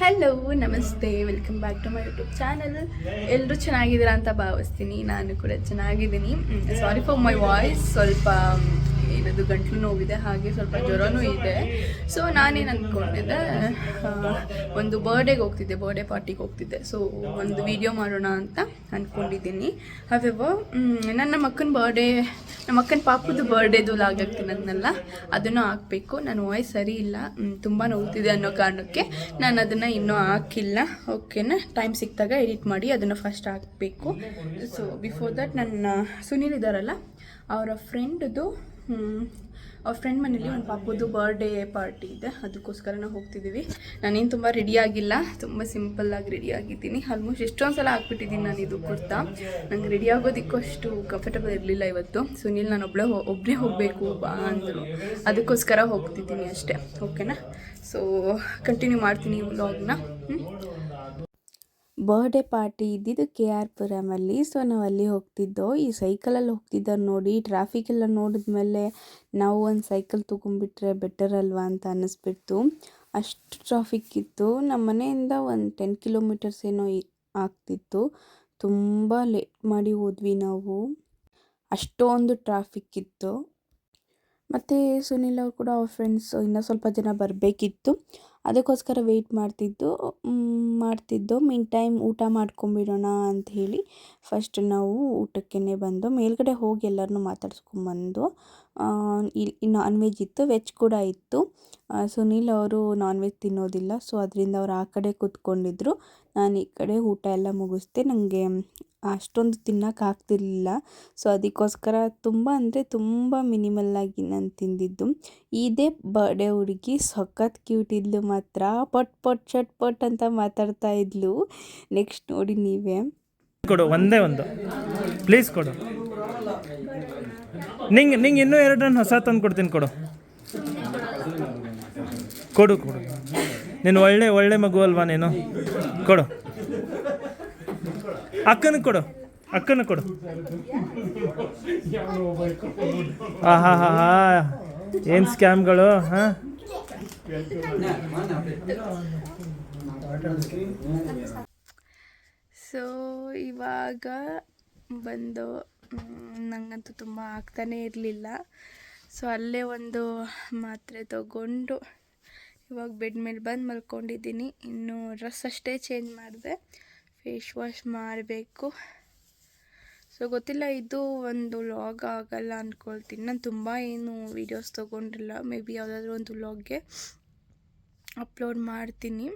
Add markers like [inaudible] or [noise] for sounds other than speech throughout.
Hello ನಮಸ್ತೆ welcome back to my YouTube channel ಎಲ್ಲರೂ ಚೆನ್ನಾಗಿದ್ದೀರಾ ಅಂತ ಭಾವಿಸ್ತೀನಿ. ನಾನು ಕೂಡ ಚೆನ್ನಾಗಿದ್ದೀನಿ. ಸಾರಿ ಫಾರ್ ಮೈ ವಾಯ್ಸ್ ಸ್ವಲ್ಪ ಏನದು ಗಂಟ್ಲು ನೋವಿದೆ, ಹಾಗೆ ಸ್ವಲ್ಪ ಜ್ವರನೂ ಇದೆ. ಸೊ ನಾನೇನು ಅಂದ್ಕೊಂಡಿದ್ದೆ ಒಂದು ಬರ್ಡೇಗೆ ಹೋಗ್ತಿದ್ದೆ ಬರ್ಡೇ ಪಾರ್ಟಿಗೆ ಹೋಗ್ತಿದ್ದೆ. ಸೊ ಒಂದು ವಿಡಿಯೋ ಮಾಡೋಣ ಅಂತ ಅಂದ್ಕೊಂಡಿದ್ದೀನಿ ಹಾವೆವ ನನ್ನ ಮಕ್ಕನ ಬರ್ಡೇ ನಮ್ಮ ಅಕ್ಕನ ಪಾಪದ ಬರ್ಡೇದು ಲಾಗ್ ಆಗ್ತೀನಲ್ಲ ಅದನ್ನು ಹಾಕಬೇಕು. ನನ್ನ ವಾಯ್ಸ್ ಸರಿ ಇಲ್ಲ. ತುಂಬ ನೋವ್ತಿದೆ ಅನ್ನೋ ಕಾರಣಕ್ಕೆ ನಾನು ಅದನ್ನು ಇನ್ನೂ ಹಾಕಿಲ್ಲ. ಓಕೆನಾ? ಟೈಮ್ ಸಿಕ್ಕಿದಾಗ ಎಡಿಟ್ ಮಾಡಿ ಅದನ್ನು ಫಸ್ಟ್ ಹಾಕಬೇಕು. ಸೊ ಬಿಫೋರ್ ದಟ್ ನನ್ನ ಸುನೀಲ್ ಇದ್ದಾರಲ್ಲ, ಅವರ ಫ್ರೆಂಡ್ದು ಅವ್ರ ಫ್ರೆಂಡ್ ಮನೇಲಿ ಒಂದು ಪಾಪದ್ದು ಬರ್ಡೇ ಪಾರ್ಟಿ ಇದೆ. ಅದಕ್ಕೋಸ್ಕರ ನಾವು ಹೋಗ್ತಿದ್ದೀವಿ ನಾನೇನು ತುಂಬ ರೆಡಿ ಆಗಿಲ್ಲ. ತುಂಬ ಸಿಂಪಲ್ಲಾಗಿ ರೆಡಿ ಆಗಿದ್ದೀನಿ. ಆಲ್ಮೋಸ್ಟ್ ಎಷ್ಟೊಂದು ಸಲ ಹಾಕ್ಬಿಟ್ಟಿದ್ದೀನಿ ನಾನು ಇದು ಕುರ್ತಾ. ನಂಗೆ ರೆಡಿ ಆಗೋದಕ್ಕೂ ಅಷ್ಟು ಕಂಫರ್ಟಬಲ್ ಇರಲಿಲ್ಲ ಇವತ್ತು. ಸುನೀಲ್ ನಾನು ಒಬ್ಬಳೇ ಒಬ್ಬರೇ ಹೋಗಬೇಕು, ಬಾ ಅಂದರು. ಅದಕ್ಕೋಸ್ಕರ ಹೋಗ್ತಿದ್ದೀನಿ ಅಷ್ಟೇ. ಓಕೆನಾ ಸೊ ಕಂಟಿನ್ಯೂ ಮಾಡ್ತೀನಿ ವ್ಲಾಗ್ನ ಹ್ಞೂ ಬರ್ಡೇ ಪಾರ್ಟಿ ಇದ್ದಿದ್ದು ಕೆ ಆರ್ ಪುರಮಲ್ಲಿ. ಸೊ ನಾವು ಅಲ್ಲಿ ಹೋಗ್ತಿದ್ದೋ, ಈ ಸೈಕಲಲ್ಲಿ ಹೋಗ್ತಿದ್ದ ನೋಡಿ ಟ್ರಾಫಿಕ್ ಎಲ್ಲ ನೋಡಿದ್ಮೇಲೆ ನಾವು ಒಂದು ಸೈಕಲ್ ತೊಗೊಂಡ್ಬಿಟ್ರೆ ಬೆಟರ್ ಅಲ್ವಾ ಅಂತ ಅನ್ನಿಸ್ಬಿಡ್ತು. ಅಷ್ಟು ಟ್ರಾಫಿಕ್ ಇತ್ತು. ನಮ್ಮ ಮನೆಯಿಂದ ಒಂದು ಟೆನ್ ಕಿಲೋಮೀಟರ್ಸ್ ಏನೋ ಆಗ್ತಿತ್ತು. ತುಂಬ ಲೇಟ್ ಮಾಡಿ ಹೋದ್ವಿ ನಾವು. ಅಷ್ಟೊಂದು ಟ್ರಾಫಿಕ್ ಇತ್ತು. ಮತ್ತು ಸುನಿಲ್ ಅವ್ರು ಕೂಡ ಅವ್ರ ಫ್ರೆಂಡ್ಸ್ ಇನ್ನೂ ಸ್ವಲ್ಪ ಜನ ಬರಬೇಕಿತ್ತು. ಅದಕ್ಕೋಸ್ಕರ ವೆಯ್ಟ್ ಮಾಡ್ತಿದ್ದು. ಮಾಡ್ತಿದ್ದೋ, ಮೀನ್ ಟೈಮ್ ಊಟ ಮಾಡ್ಕೊಂಬಿಡೋಣ ಅಂತ ಹೇಳಿ ಫಸ್ಟ್ ನಾವು ಊಟಕ್ಕೇ ಬಂದು ಮೇಲ್ಗಡೆ ಹೋಗಿ ಎಲ್ಲರನ್ನೂ ಮಾತಾಡ್ಸ್ಕೊಂಬಂದು ಇಲ್ಲಿ ನಾನ್ ವೆಜ್ ಇತ್ತು ವೆಜ್ ಕೂಡ ಇತ್ತು. ಸುನಿಲ್ ಅವರು ನಾನ್ ವೆಜ್ ತಿನ್ನೋದಿಲ್ಲ ಸೊ ಅದರಿಂದ ಅವ್ರು ಆ ಕಡೆ ಕೂತ್ಕೊಂಡಿದ್ರು. ನಾನು ಈ ಕಡೆ ಊಟ ಎಲ್ಲ ಮುಗಿಸ್ದೆ ನನಗೆ ಅಷ್ಟೊಂದು ತಿನ್ನೋಕೆ ಆಗ್ತಿರ್ಲಿಲ್ಲ. ಸೊ ಅದಕ್ಕೋಸ್ಕರ ತುಂಬ ಅಂದರೆ ತುಂಬ ಮಿನಿಮಲ್ಲಾಗಿ ನಾನು ತಿಂದಿದ್ದು. ಇದೇ ಬರ್ಡೇ ಹುಡುಗಿ, ಸಖತ್ ಕ್ಯೂಟ್ ಇದ್ಲು ಮಾತ್ರ. ಪಟ್ ಪಟ್ ಚಟ್ ಪಟ್ ಅಂತ ಮಾತಾಡ್ತಾ ಇದ್ಲು. ನೆಕ್ಸ್ಟ್ ನೋಡಿ ನೀವೇ. ಕೊಡು, ಒಂದೇ ಒಂದು. ಪ್ಲೀಸ್ ಕೊಡು. ನಿಂಗೆ ನಿಂಗೆ ಇನ್ನೂ ಎರಡು ರನ್ ಹೊಸ ತಂದು ಕೊಡ್ತೀನಿ ಕೊಡು. ಕೊಡು ಕೊಡು. ನೀನು ಒಳ್ಳೆ ಒಳ್ಳೆ ಮಗು ಅಲ್ವಾ ನೀನು? ಕೊಡು. ಅಕ್ಕನ ಕೊಡು. ಅಕ್ಕನ ಕೊಡು. ಹಾ ಹಾ ಹಾ. ಏನು ಸ್ಕ್ಯಾಮ್ಗಳು, ಹಾಂ? ಸೊ ಇವಾಗ ಬಂದು ಮ್, ನಂಗಂತೂ ತುಂಬ ಆಗ್ತಾನೇ ಇರಲಿಲ್ಲ. ಸೊ ಅಲ್ಲೇ ಒಂದು ಮಾತ್ರೆ ತಗೊಂಡು ಇವಾಗ ಬೆಡ್ ಮೇಲೆ ಬಂದು ಮಲ್ಕೊಂಡಿದ್ದೀನಿ. ಇನ್ನು ಡ್ರೆಸ್ ಅಷ್ಟೇ ಚೇಂಜ್ ಮಾಡಿದೆ. ಫೇಸ್ ವಾಶ್ ಮಾಡಬೇಕು. ಸೊ ಗೊತ್ತಿಲ್ಲ ಇದು ಒಂದು ಲಾಗ್ ಆಗಲ್ಲ ಅಂದ್ಕೊಳ್ತೀನಿ ನಾನು ತುಂಬ ಏನು ವೀಡಿಯೋಸ್ ತೊಗೊಂಡಿಲ್ಲ. ಮೇ ಬಿ ಯಾವುದಾದ್ರೂ ಒಂದು ವ್ಲಾಗ್ಗೆ ಅಪ್ಲೋಡ್ ಮಾಡ್ತೀನಿ.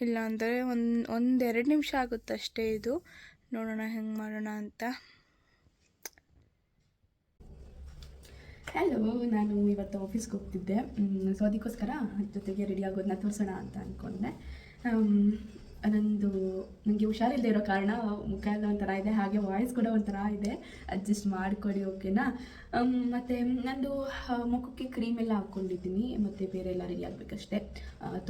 ಇಲ್ಲ ಅಂದರೆ ಒಂದು ಒಂದೆರಡು ನಿಮಿಷ ಆಗುತ್ತೆ ಅಷ್ಟೇ ಇದು. ನೋಡೋಣ ಹೆಂಗೆ ಮಾಡೋಣ ಅಂತ. ಹಲೋ ನಾನು ಇವತ್ತು ಆಫೀಸ್ಗೆ ಹೋಗ್ತಿದ್ದೆ. ಸೊ ಅದಕ್ಕೋಸ್ಕರ ಜೊತೆಗೆ ರೆಡಿ ಆಗೋದನ್ನ ತೋರಿಸೋಣ ಅಂತ ಅಂದ್ಕೊಂಡೆ ನಂದು ನನಗೆ ಹುಷಾರಿಲ್ಲದೆ ಇರೋ ಕಾರಣ ಮುಖ ಎಲ್ಲ ಒಂಥರ ಇದೆ, ಹಾಗೆ ವಾಯ್ಸ್ ಕೂಡ ಒಂಥರ ಇದೆ. ಅಡ್ಜಸ್ಟ್ ಮಾಡಿಕೊಡಿ ಓಕೆನಾ ಮತ್ತು ನಂದು ಮುಖಕ್ಕೆ ಕ್ರೀಮ್ ಎಲ್ಲ ಹಾಕ್ಕೊಂಡಿದ್ದೀನಿ. ಮತ್ತು ಬೇರೆ ಎಲ್ಲ ರೆಡಿ ಆಗಬೇಕಷ್ಟೇ.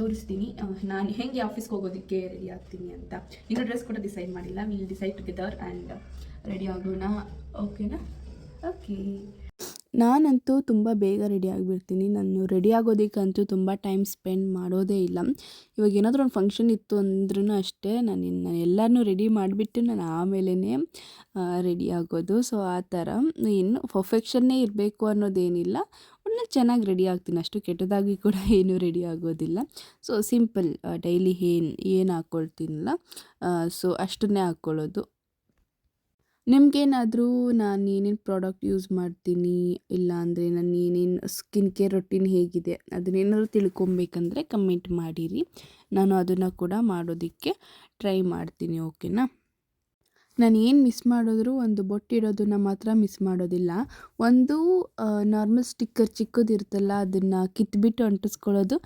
ತೋರಿಸ್ತೀನಿ. ನಾನು ಹೇಗೆ ಆಫೀಸ್ಗೆ ಹೋಗೋದಕ್ಕೆ ರೆಡಿ ಆಗ್ತೀನಿ ಅಂತ. ಇನ್ನೂ ಡ್ರೆಸ್ ಕೂಡ ಡಿಸೈಡ್ ಮಾಡಿಲ್ಲ. Will decide together and ready ಆಗೋಣ. ಓಕೆನಾ ಓಕೆ ನಾನಂತೂ ತುಂಬ ಬೇಗ ರೆಡಿ ಆಗಿಬಿಡ್ತೀನಿ. ನಾನು ರೆಡಿ ಆಗೋದಕ್ಕಂತೂ ತುಂಬ ಟೈಮ್ ಸ್ಪೆಂಡ್ ಮಾಡೋದೇ ಇಲ್ಲ. ಇವಾಗ ಏನಾದರೂ ಒಂದು ಫಂಕ್ಷನ್ ಇತ್ತು ಅಂದ್ರೂ ಅಷ್ಟೇ, ನಾನು ಇನ್ನು ಎಲ್ಲನೂ ರೆಡಿ ಮಾಡಿಬಿಟ್ಟು ನಾನು ಆಮೇಲೆ ರೆಡಿ ಆಗೋದು. ಸೊ ಆ ಥರ. ಇನ್ನು ಪರ್ಫೆಕ್ಷನ್ನೇ ಇರಬೇಕು ಅನ್ನೋದೇನಿಲ್ಲ. ಒಳ್ಳೆ ಚೆನ್ನಾಗಿ ರೆಡಿ ಆಗ್ತೀನಿ. ಅಷ್ಟು ಕೆಟ್ಟದಾಗಿ ಕೂಡ [laughs] ಏನೂ ರೆಡಿ ಆಗೋದಿಲ್ಲ. ಸೊ ಸಿಂಪಲ್ ಡೈಲಿ ಏನು ಏನು ಹಾಕ್ಕೊಳ್ತೀನಲ್ಲ ಸೊ ಅಷ್ಟನ್ನೇ ಹಾಕ್ಕೊಳ್ಳೋದು ನಿಮಗೇನಾದರೂ ನಾನು ಏನೇನು ಪ್ರಾಡಕ್ಟ್ ಯೂಸ್ ಮಾಡ್ತೀನಿ, ಇಲ್ಲ ಅಂದರೆ ನಾನು ಏನೇನು ಸ್ಕಿನ್ ಕೇರ್ ರೊಟೀನ್ ಹೇಗಿದೆ ಅದನ್ನೇನಾದ್ರು ತಿಳ್ಕೊಬೇಕಂದ್ರೆ ಕಮೆಂಟ್ ಮಾಡಿರಿ. ನಾನು ಅದನ್ನು ಕೂಡ ಮಾಡೋದಕ್ಕೆ ಟ್ರೈ ಮಾಡ್ತೀನಿ ಓಕೆನಾ ನಾನು ಏನು ಮಿಸ್ ಮಾಡಿದ್ರು ಒಂದು ಬೊಟ್ಟಿಡೋದನ್ನು ಮಾತ್ರ ಮಿಸ್ ಮಾಡೋದಿಲ್ಲ. ಒಂದು ನಾರ್ಮಲ್ ಸ್ಟಿಕ್ಕರ್ ಚಿಕ್ಕದಿರುತ್ತಲ್ಲ ಅದನ್ನು ಕಿತ್ಬಿಟ್ಟು ಅಂಟಿಸ್ಕೊಳ್ಳೋದು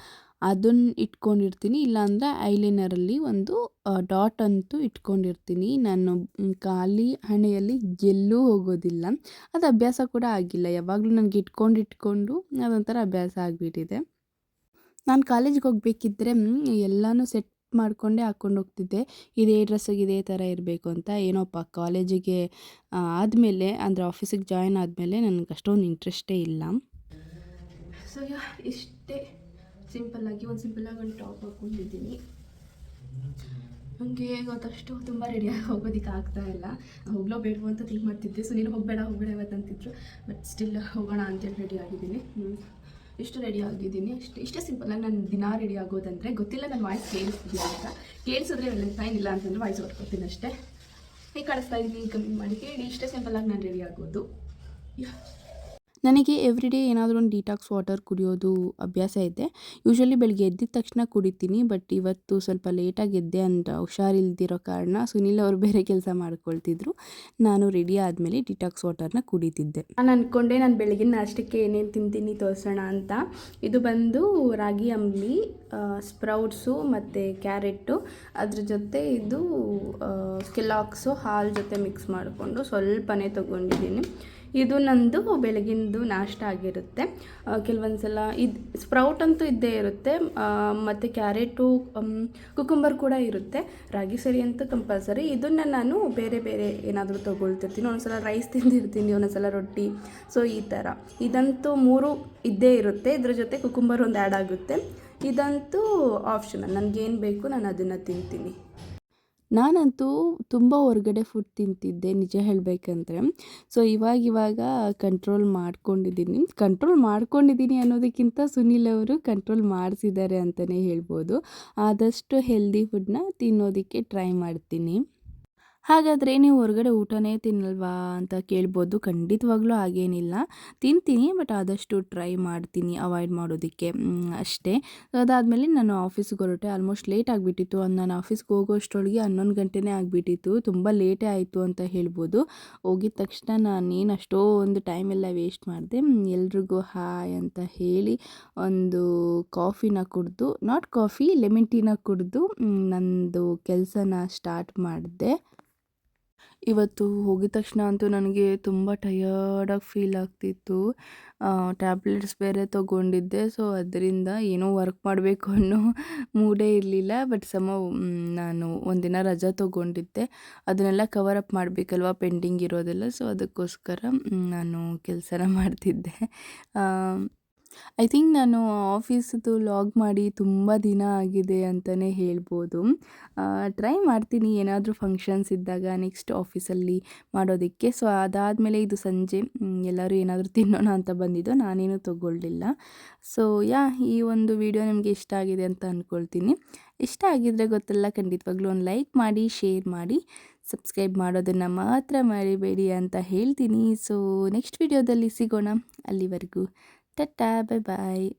ಅದನ್ನು ಇಟ್ಕೊಂಡಿರ್ತೀನಿ. ಇಲ್ಲಾಂದರೆ ಐಲೈನರಲ್ಲಿ ಒಂದು ಡಾಟ್ ಅಂತೂ ಇಟ್ಕೊಂಡಿರ್ತೀನಿ. ನಾನು ಖಾಲಿ ಹಣೆಯಲ್ಲಿ ಎಲ್ಲೂ ಹೋಗೋದಿಲ್ಲ. ಅದು ಅಭ್ಯಾಸ ಕೂಡ ಆಗಿಲ್ಲ. ಯಾವಾಗಲೂ ನನಗೆ ಇಟ್ಕೊಂಡು ಇಟ್ಕೊಂಡು ಅದೊಂಥರ ಅಭ್ಯಾಸ ಆಗಿಬಿಟ್ಟಿದೆ. ನಾನು ಕಾಲೇಜಿಗೆ ಹೋಗಬೇಕಿದ್ರೆ ಎಲ್ಲನೂ ಸೆಟ್ ಮಾಡಿಕೊಂಡೇ ಹಾಕ್ಕೊಂಡು ಹೋಗ್ತಿದ್ದೆ. ಇದೇ ಡ್ರೆಸ್ಸಿಗೆ ಇದೇ ಥರ ಇರಬೇಕು ಅಂತ. ಏನೋಪ್ಪ, ಕಾಲೇಜಿಗೆ ಆದಮೇಲೆ, ಅಂದರೆ ಆಫೀಸಿಗೆ ಜಾಯ್ನ್ ಆದಮೇಲೆ ನನಗೆ ಅಷ್ಟೊಂದು ಇಂಟ್ರೆಸ್ಟೇ ಇಲ್ಲ. ಸೊ ಇಷ್ಟೇ. ಸಿಂಪಲ್ಲಾಗಿ ಒಂದು ಸಿಂಪಲ್ಲಾಗಿ ಒಂದು ಟಾಪ್ ಹಾಕ್ಕೊಂಡಿದ್ದೀನಿ ನನಗೆ ಗೊತ್ತಷ್ಟು ತುಂಬ ರೆಡಿಯಾಗಿ ಹೋಗೋದಕ್ಕೆ ಆಗ್ತಾ ಇಲ್ಲ. ಹೋಗ್ಲೋ ಬೇಡವೋ ಅಂತ ಥಿಂಕ್ ಮಾಡ್ತಿದ್ದೆ. ಸೊ ನೀನು ಹೋಗಬೇಡ ಹೋಗಬೇಡ ಇವತ್ತು ಅಂತಿದ್ರು. ಬಟ್ ಸ್ಟಿಲ್ ಹೋಗೋಣ ಅಂತೇಳಿ ರೆಡಿ ಆಗಿದ್ದೀನಿ. ಇಷ್ಟು ರೆಡಿ ಆಗಿದ್ದೀನಿ? ಅಷ್ಟು, ಇಷ್ಟೇ ಸಿಂಪಲ್ಲಾಗಿ ನಾನು ದಿನ ರೆಡಿ ಆಗೋದಂದರೆ ಗೊತ್ತಿಲ್ಲ, ನಾನು ವಾಯ್ಸ್ ಕೇಳಿಸ್ತಿದ್ದೀನಿ ಅಂತ. ಕೇಳಿಸಿದ್ರೆ ಫೈನ್ ಇಲ್ಲ ಅಂತಂದರೆ ವಾಯ್ಸ್ ಹೊಡ್ಕೊತೀನಿ ಅಷ್ಟೇ. ಹೇಗೆ ಕಳಿಸ್ತಾ ಇದ್ದೀನಿ ಕಮ್ಮಿ ಮಾಡಿ. ಹೇಳಿ, ಇಷ್ಟೇ ಸಿಂಪಲ್ಲಾಗಿ ನಾನು ರೆಡಿ ಆಗೋದು. ಯಾ. ನನಗೆ ಎವ್ರಿ ಡೇ ಏನಾದರೂ ಒಂದು ಡಿಟಾಕ್ಸ್ ವಾಟರ್ ಕುಡಿಯೋದು ಅಭ್ಯಾಸ ಇದೆ. ಯೂಶ್ವಲಿ ಬೆಳಗ್ಗೆ ಎದ್ದಿದ ತಕ್ಷಣ ಕುಡಿತೀನಿ ಬಟ್ ಇವತ್ತು ಸ್ವಲ್ಪ ಲೇಟಾಗಿ ಎದ್ದೆ ಅಂತ ಹುಷಾರಿಲ್ದಿರೋ ಕಾರಣ ಸುನಿಲ್ ಅವರು ಬೇರೆ ಕೆಲಸ ಮಾಡ್ಕೊಳ್ತಿದ್ರು. ನಾನು ರೆಡಿ ಆದಮೇಲೆ ಡಿಟಾಕ್ಸ್ ವಾಟರ್ನ ಕುಡಿತಿದ್ದೆ. ನಾನು ಅಂದ್ಕೊಂಡೆ ನಾನು ಬೆಳಗಿನ ನಾಷ್ಟಕ್ಕೆ ಏನೇನು ತಿಂತೀನಿ ತೋರಿಸೋಣ ಅಂತ. ಇದು ಬಂದು ರಾಗಿ, ಅಂಬ್ಲಿ ಸ್ಪ್ರೌಟ್ಸು ಮತ್ತು ಕ್ಯಾರೆಟು. ಅದ್ರ ಜೊತೆ ಇದು ಕೆಲಾಕ್ಸು ಹಾಲು ಜೊತೆ ಮಿಕ್ಸ್ ಮಾಡಿಕೊಂಡು ಸ್ವಲ್ಪನೇ ತೊಗೊಂಡಿದ್ದೀನಿ. ಇದು ನಂದು ಬೆಳಗಿನದು ನಾಷ್ಟ ಆಗಿರುತ್ತೆ. ಕೆಲವೊಂದು ಸಲ ಇದು ಸ್ಪ್ರೌಟ್ ಅಂತೂ ಇದ್ದೇ ಇರುತ್ತೆ. ಮತ್ತು ಕ್ಯಾರೆಟು ಕುಕುಂಬರ್ ಕೂಡ ಇರುತ್ತೆ. ರಾಗಿ ಸರಿ ಅಂತೂ ಕಂಪಲ್ಸರಿ. ಇದನ್ನು ನಾನು ಬೇರೆ ಬೇರೆ ಏನಾದರೂ ತೊಗೊಳ್ತಿರ್ತೀನಿ. ಒಂದೊಂದ್ಸಲ ರೈಸ್ ತಿಂದಿರ್ತೀನಿ ಒಂದೊಂದ್ಸಲ ರೊಟ್ಟಿ. ಸೊ ಈ ಥರ ಇದಂತೂ ಮೂರು ಇದ್ದೇ ಇರುತ್ತೆ. ಇದ್ರ ಜೊತೆ ಕುಕುಂಬರ್ ಒಂದು ಆ್ಯಡ್ ಆಗುತ್ತೆ. ಇದಂತೂ ಆಪ್ಷನಲ್ ನನಗೇನು ಬೇಕು ನಾನು ಅದನ್ನು ತಿಂತೀನಿ. ನಾನಂತೂ ತುಂಬ ಹೊರಗಡೆ ಫುಡ್ ತಿಂತಿದ್ದೆ, ನಿಜ ಹೇಳಬೇಕಂದ್ರೆ. ಸೊ ಇವಾಗ ಕಂಟ್ರೋಲ್ ಮಾಡ್ಕೊಂಡಿದ್ದೀನಿ. ಕಂಟ್ರೋಲ್ ಮಾಡ್ಕೊಂಡಿದ್ದೀನಿ ಅನ್ನೋದಕ್ಕಿಂತ ಸುನಿಲ್ ಅವರು ಕಂಟ್ರೋಲ್ ಮಾಡಿಸಿದ್ದಾರೆ ಅಂತಲೇ ಹೇಳ್ಬೋದು. ಆದಷ್ಟು ಹೆಲ್ದಿ ಫುಡ್ನ ತಿನ್ನೋದಕ್ಕೆ ಟ್ರೈ ಮಾಡ್ತೀನಿ. ಹಾಗಾದರೆ ನೀವು ಹೊರಗಡೆ ಊಟನೇ ತಿನ್ನಲ್ವಾ ಅಂತ ಕೇಳ್ಬೋದು. ಖಂಡಿತವಾಗ್ಲೂ ಹಾಗೇನಿಲ್ಲ. ತಿಂತೀನಿ, ಬಟ್ ಆದಷ್ಟು ಟ್ರೈ ಮಾಡ್ತೀನಿ, ಅವಾಯ್ಡ್ ಮಾಡೋದಕ್ಕೆ. ಅಷ್ಟೇ. ಅದಾದಮೇಲೆ ನಾನು ಆಫೀಸ್ಗೆ ಹೊರಟೆ, ಆಲ್ಮೋಸ್ಟ್ ಲೇಟ್ ಆಗಿಬಿಟ್ಟಿತ್ತು. ನಾನು ಆಫೀಸ್ಗೆ ಹೋಗೋಷ್ಟರೊಳಗೆ ಹನ್ನೊಂದು ಗಂಟೆನೇ ಆಗಿಬಿಟ್ಟಿತ್ತು. ತುಂಬ ಲೇಟೇ ಆಯಿತು ಅಂತ ಹೇಳ್ಬೋದು. ಹೋಗಿದ ತಕ್ಷಣ ನಾನೇನು ಅಷ್ಟೊಂದು ಟೈಮೆಲ್ಲ ವೇಸ್ಟ್ ಮಾಡಿದೆ. ಎಲ್ರಿಗೂ ಹಾಯ್ ಅಂತ ಹೇಳಿ ಒಂದು ಕಾಫಿನ ಕುಡಿದು ನಾಟ್ ಕಾಫಿ ಲೆಮನ್ ಟೀನ ಕುಡಿದು ನಂದು ಕೆಲಸನ ಸ್ಟಾರ್ಟ್ ಮಾಡಿದೆ. ಇವತ್ತು ಹೋಗಿದ ತಕ್ಷಣ ಅಂತೂ ನನಗೆ ತುಂಬ ಟಯರ್ಡಾಗಿ ಫೀಲ್ ಆಗ್ತಿತ್ತು. ಟ್ಯಾಬ್ಲೆಟ್ಸ್ ಬೇರೆ ತೊಗೊಂಡಿದ್ದೆ ಸೊ ಅದರಿಂದ ಏನೋ ವರ್ಕ್ ಮಾಡಬೇಕು ಅನ್ನೋ ಮೂಡೇ ಇರಲಿಲ್ಲ. ಬಟ್ ಸಮ ನಾನು ಒಂದಿನ ರಜಾ ತೊಗೊಂಡಿದ್ದೆ. ಅದನ್ನೆಲ್ಲ ಕವರ್ ಅಪ್ ಮಾಡಬೇಕಲ್ವ ಪೆಂಡಿಂಗ್ ಇರೋದೆಲ್ಲ ಸೊ ಅದಕ್ಕೋಸ್ಕರ ನಾನು ಕೆಲಸನ ಮಾಡ್ತಿದ್ದೆ. ಐ ಥಿಂಕ್ ನಾನು ಆಫೀಸ್ದು ಲಾಗ್ ಮಾಡಿ ತುಂಬ ದಿನ ಆಗಿದೆ ಅಂತಲೇ ಹೇಳ್ಬೋದು. ಟ್ರೈ ಮಾಡ್ತೀನಿ ಏನಾದರೂ ಫಂಕ್ಷನ್ಸ್ ಇದ್ದಾಗ ನೆಕ್ಸ್ಟ್ ಆಫೀಸಲ್ಲಿ ಮಾಡೋದಕ್ಕೆ. ಸೊ ಅದಾದಮೇಲೆ ಇದು ಸಂಜೆ ಎಲ್ಲರೂ ಏನಾದರೂ ತಿನ್ನೋಣ ಅಂತ ಬಂದಿದ್ದು ನಾನೇನು ತೊಗೊಳ್ಳಿಲ್ಲ. ಸೊ ಯಾ, ಈ ಒಂದು ವಿಡಿಯೋ ನಿಮಗೆ ಇಷ್ಟ ಆಗಿದೆ ಅಂತ ಅಂದ್ಕೊಳ್ತೀನಿ ಇಷ್ಟ ಆಗಿದ್ರೆ ಗೊತ್ತಲ್ಲ, ಖಂಡಿತವಾಗ್ಲೂ ಒಂದು ಲೈಕ್ ಮಾಡಿ ಶೇರ್ ಮಾಡಿ ಸಬ್ಸ್ಕ್ರೈಬ್ ಮಾಡೋದನ್ನು ಮಾತ್ರ ಮರಿಬೇಡಿ ಅಂತ ಹೇಳ್ತೀನಿ. ಸೊ ನೆಕ್ಸ್ಟ್ ವಿಡಿಯೋದಲ್ಲಿ ಸಿಗೋಣ. ಅಲ್ಲಿವರೆಗೂ. Ta-ta, bye-bye.